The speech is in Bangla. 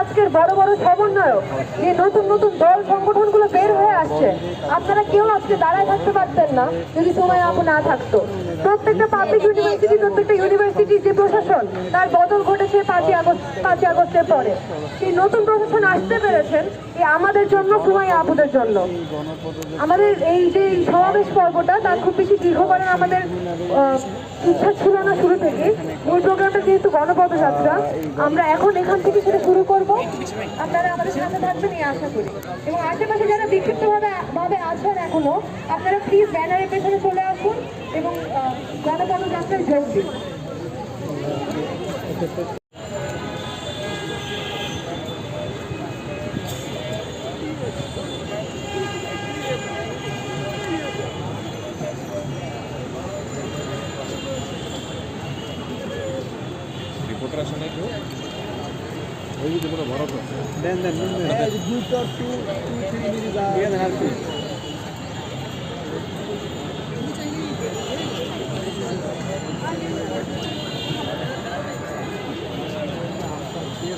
আজকের বড় বড় সমন্বয়ক যে নতুন নতুন দল সংগঠনগুলো বের হয়ে আসছে। আপনারা কেউ আজকে দাঁড়ায় থাকতে পারতেন না, যদি সময় আপু না থাকতো। প্রত্যেকটা পাবলিক ইউনিভার্সিটি প্রত্যেকটা ইউনিভার্সিটির যে প্রশাসন, তার বদল ঘটেছে পাঁচই আগস্ট, পাঁচই আগস্টের পরে। সেই নতুন প্রশাসন আসতে পেরেছেন, এই আমাদের জন্য, সময় আপুদের জন্য। আমাদের এই যে সমাবেশ পর্বটা, তার খুব বেশি দীর্ঘ আমাদের ইচ্ছা ছিল না শুরু থেকে। যেহেতু গণপদযাত্রা আমরা এখন এখান থেকে সেটা শুরু করব। আপনারা আমাদের সাথে থাকবেন এই আশা করি। এবং আশেপাশে যারা বিক্ষিপ্তভাবে ভাবে আছেন এখনও, আপনারা প্লিজ ব্যানারের পেছনে চলে আসুন এবং গণপদ গণপদযাত্রায় যোগ দিন। রিপোর্টার আসে নাই কেউ দেন দেন দেন